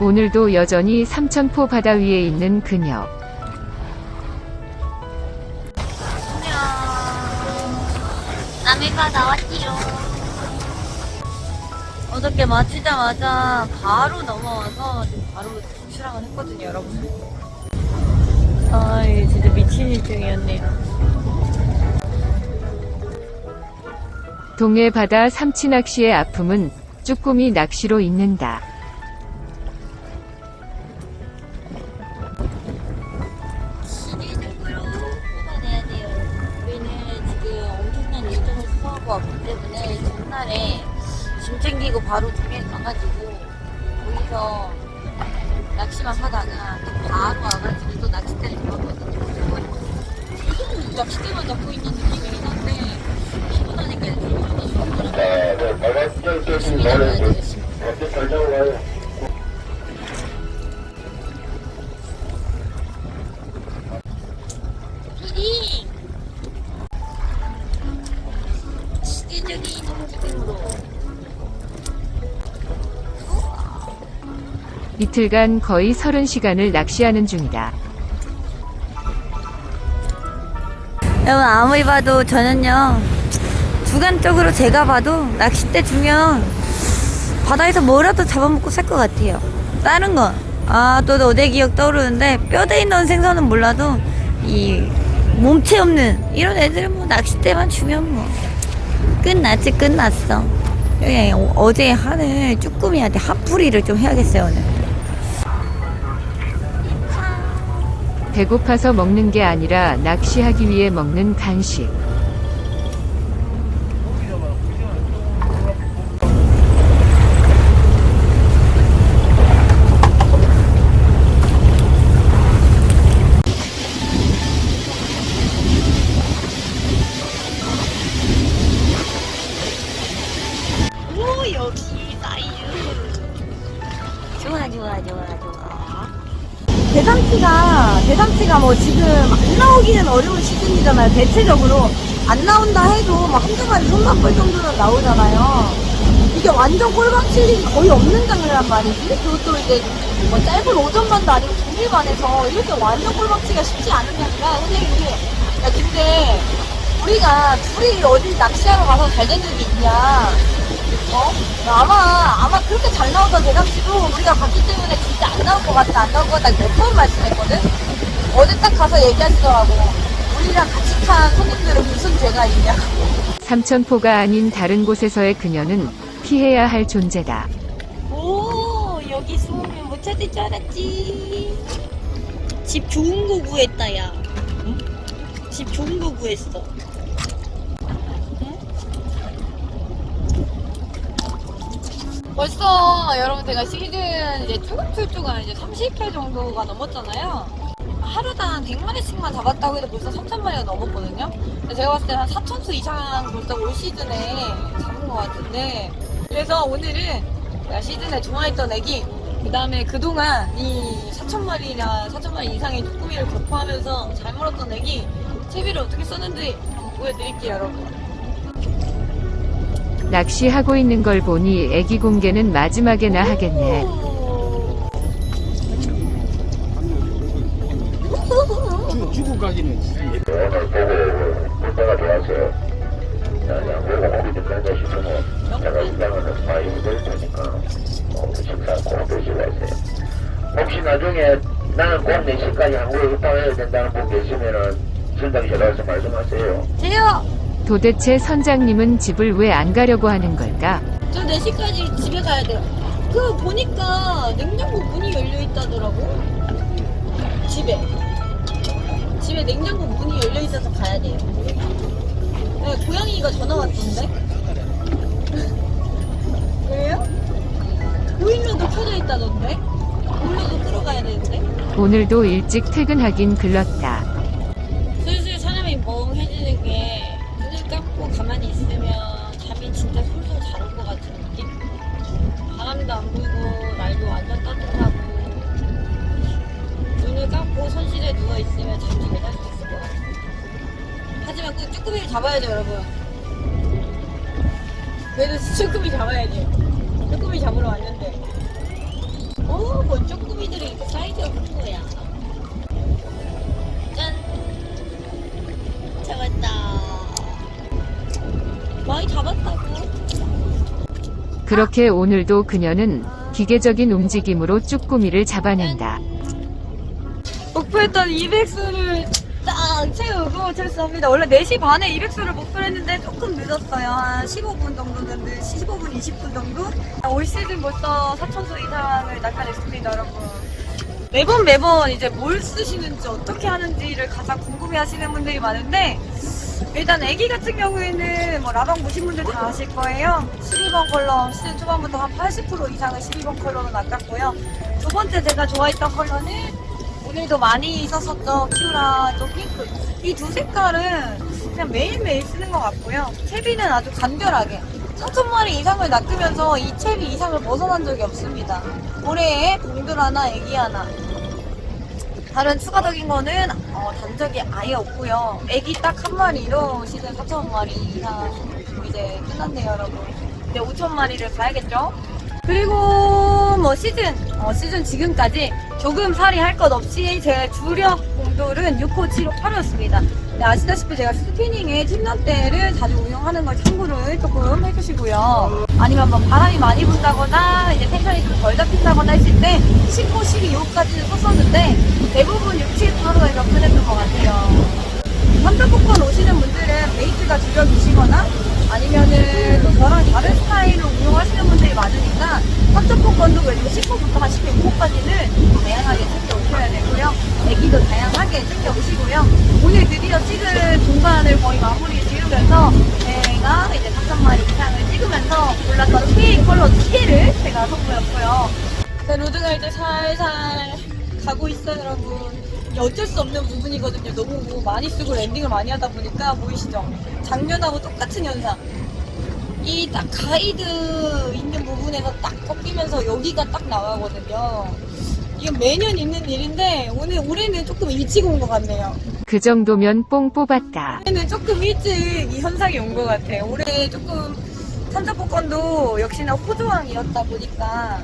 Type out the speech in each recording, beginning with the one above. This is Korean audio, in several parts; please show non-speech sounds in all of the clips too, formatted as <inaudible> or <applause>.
오늘도 여전히 삼천포 바다 위에 있는 그녀. 남해가 나왔지요. 어저께 마치자마자 바로 넘어와서 지금 바로 출항을 했거든요, 여러분. 아, 이 진짜 미친 일정이었네요. 동해 바다 삼치 낚시의 아픔은 쭈꾸미 낚시로 있는다. 때문에 전날에 짐 챙기고 바로 동해 가가지고 거기서 낚시만 하다가 또 바로 와가지고 또 낚싯대를 잡았거든요. 계속 낚싯대만 잡고 있는 느낌이긴 한데 피곤하니까 이렇게 네, 네, 깨진 노래 좀 어떻게 설정을 가요? 피디 이틀간 거의 30시간을 낚시하는 중이다. 여러분 아무리 봐도 저는요 주관적으로 제가 봐도 낚싯대 주면 바다에서 뭐라도 잡아먹고 살 것 같아요. 다른 건아또 어제 기억 떠오르는데 뼈대 있는 생선은 몰라도 이 몸체 없는 이런 애들은 뭐 낚싯대만 주면 뭐 끝났지 끝났어. 여기 어제 하늘 쭈꾸미한테 핫풀이를 좀 해야겠어요 오늘 배고파서 먹는 게 아니라 낚시하기 위해 먹는 간식. 좋아 좋아 좋아 좋아 대삼치가 대삼치가 뭐 지금 안 나오기는 어려운 시즌이잖아요. 대체적으로 안 나온다 해도 뭐 한두 마리 손만 볼 정도는 나오잖아요. 이게 완전 꼴방 칠 일이 거의 없는 장르란 말이지. 그것도 이제 뭐 짧은 오전반도 아니고 종일반에서 이렇게 완전 꼴방 치기가 쉽지 않은 장르가 선생님이 야 근데 우리가 둘이 어디 낚시하러 가서 잘 된 적이 있냐? 어? 아마 아마 그렇게 잘 나오던 대답시도 우리가 갔기 때문에 진짜 안 나올 것 같다 안 나올 것 같다 몇 번 말씀했거든 어제 딱 가서 얘기하시더라고 우리랑 같이 탄 손님들은 무슨 죄가 있냐 삼천포가 아닌 다른 곳에서의 그녀는 피해야 할 존재다. 오 여기 숨으면 못 찾을 줄 알았지 집 좋은 거 구했다 야 응? 집 좋은 거 구했어 벌써 여러분 제가 시즌 이제 출조가 이제 30회 정도가 넘었잖아요. 하루당 100마리씩만 잡았다고 해도 벌써 3,000마리가 넘었거든요. 제가 봤을 때 한 4,000수 이상 벌써 올 시즌에 잡은 것 같은데 그래서 오늘은 제가 시즌에 좋아했던 애기 그 다음에 그동안 이 4,000마리나 4,000마리 이상의 쭈꾸미를 격파하면서 잘 물었던 애기 채비를 어떻게 썼는지 보여드릴게요 여러분. 낚시하고 있는 걸 보니 애기 공개는 마지막에나 하겠네. 죽, 죽은 가기는 오늘 보고 물때가 좋아서 양보고 고기 좀 뺀다 싶으면 제가 이장은 많이 힘들 테니까 어, 식사 꼭 드시고 가세요. 혹시 나중에 나는 꼭 4시까지 한국에 입항해야 된다는 분 계시면은 선장실에 와서 말씀하세요. 제요! 도대체 선장님은 집을 왜 안 가려고 하는 걸까? 저 4시까지 집에 가야 돼요. 그 보니까 냉장고 문이 열려 있다더라고. 집에. 집에 냉장고 문이 열려 있어서 가야 돼요. 네, 고양이가 전화 왔던데. <laughs> 왜요? 보일러도 켜져 있다던데. 보일러도 끌어가야 되는데. 오늘도 일찍 퇴근하긴 글렀다. 진짜 솔솔 잘올것 같은 느낌? 바람도 안 불고 날도 완전 따뜻하고 눈을 감고 손실에 누워 있으면 잠잘잘수 있을 것 같아요. 하지만 꼭 쭈꾸미를 잡아야죠 여러분. 그래도 쭈꾸미 잡아야지. 쭈꾸미 잡으러 왔는데. 오, 뭐 쪼꾸미들이 이렇게 사이즈가 큰 거야. 짠. 잡았다. 많이 잡았다고. 그렇게 오늘도 그녀는 기계적인 움직임으로 쭈꾸미를 잡아낸다. 목표했던 200수를 딱 채우고 철수합니다. 원래 4시 반에 200수를 목표로 했는데 조금 늦었어요. 한 15분 정도 늦 15분, 20분 정도? 올 시즌 벌써 4천수 이상을 낚아냈습니다, 여러분. 매번 매번 이제 뭘 쓰시는지 어떻게 하는지를 가장 궁금해 하시는 분들이 많은데 일단 애기 같은 경우에는 뭐 라방 보신 분들 다 아실 거예요. 12번 컬러 시즌 초반부터 한 80% 이상을 12번 컬러로 낚았고요. 두 번째 제가 좋아했던 컬러는 오늘도 많이 썼었죠. 키우라 또 핑크. 이 두 색깔은 그냥 매일매일 쓰는 것 같고요. 채비는 아주 간결하게 3천 마리 이상을 낚으면서 이 채비 이상을 벗어난 적이 없습니다. 올해에 봉들 하나, 애기 하나. 다른 추가적인 거는 어, 단적이 아예 없고요. 애기 딱 한 마리로 시즌 4천 마리 이상 이제 끝났네요, 여러분. 이제 5천 마리를 가야겠죠? 그리고 뭐 시즌 어, 시즌 지금까지 조금 살이 할 것 없이 제 주력 공돌은 6호, 7호, 8호였습니다. 네, 아시다시피 제가 스피닝에 팀런대를 자주 운영하는 걸 참고를 조금 해주시고요. 아니면 뭐 바람이 많이 분다거나 이제 텐션이 좀 덜 잡힌다거나 했을 때 10호, 12호까지는 썼었는데 대부분 6, 7, 8호에 접근했던 것 같아요. 삼성복권 오시는 분들은 베이스가 주력이시거나 아니면은 또 저랑 다른 스타일로 운영하시는 분들이 많으니까 삼성복권도 왼쪽 10호부터 한 12호까지는 다양하게 챙겨 오셔야 되고요. 애기도 다양하게 챙겨 오시고요. 오늘 드디어 찍은 중간을 거의 마무리 지으면서 제가 이제 3천마리 이상을 찍으면서 골랐던 K 컬러 두 개를 제가 선보였고요. 제 로드가 이제 살살 가고 있어요, 여러분. 어쩔 수 없는 부분이거든요. 너무 많이 쓰고 랜딩을 많이 하다 보니까 보이시죠? 작년하고 똑같은 현상. 이 딱 가이드 있는 부분에서 딱 꺾이면서 여기가 딱 나가거든요. 이게 매년 있는 일인데 오늘 올해는 조금 일찍 온 것 같네요. 그 정도면 뽕 뽑았다. 올해는 조금 일찍 이 현상이 온 것 같아요. 올해 조금 산자복권도 역시나 호조왕이었다 보니까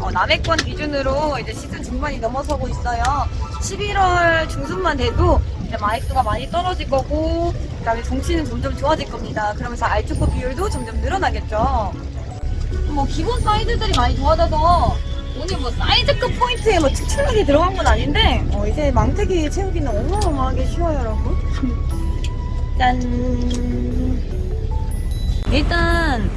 어, 남해권 기준으로 이제 시즌 중반이 넘어서고 있어요. 11월 중순만 돼도 이제 마이크가 많이 떨어질 거고 그다음에 정치는 점점 좋아질 겁니다. 그러면서 알초코 비율도 점점 늘어나겠죠. 뭐 기본 사이즈들이 많이 좋아져서 오늘 뭐 사이즈급 포인트에 뭐 특출나게 들어간 건 아닌데 어, 이제 망태기 채우기는 어마어마하게 쉬워요 여러분 <laughs> 짠 일단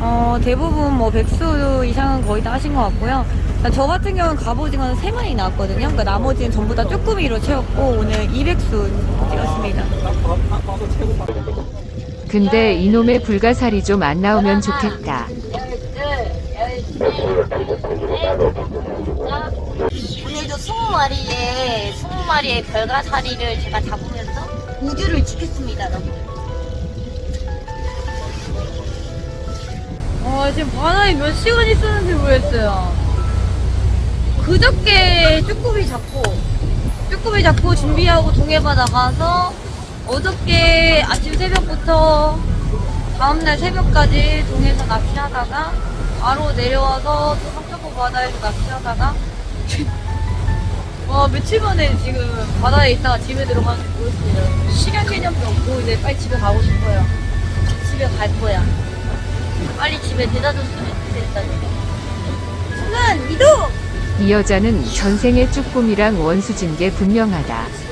어, 대부분 뭐 백수 이상은 거의 다 하신 것 같고요 저 같은 경우는 갑오징어는 3마리 나왔거든요 그러니까 나머지는 전부 다 쪼꾸미로 채웠고 오늘 200수 찍었습니다 근데 이놈의 불가사리 좀 안 나오면 좋겠다. 오늘도 20마리의 20마리의 별가사리를 제가 잡으면서 우주를 지켰습니다, 여러분. 어, 지금 바다에 몇 시간 있었는지 모르겠어요. 그저께 쭈꾸미 잡고, 쭈꾸미 잡고 준비하고 동해바다 가서, 어저께 아침 새벽부터 다음날 새벽까지 동해에서 낚시하다가, 바로 내려와서 또 삼천포 바다에서 낚시하다가, <laughs> 와, 며칠 만에 지금 바다에 있다가 집에 들어가는지 모르겠어요. 시간 개념도 없고, 이제 빨리 집에 가고 싶어요. 집에 갈 거야. 빨리 집에 데려다 줬으면 좋겠다. 순간 이동! 이 여자는 전생의 쭈꾸미랑 원수진 게 분명하다.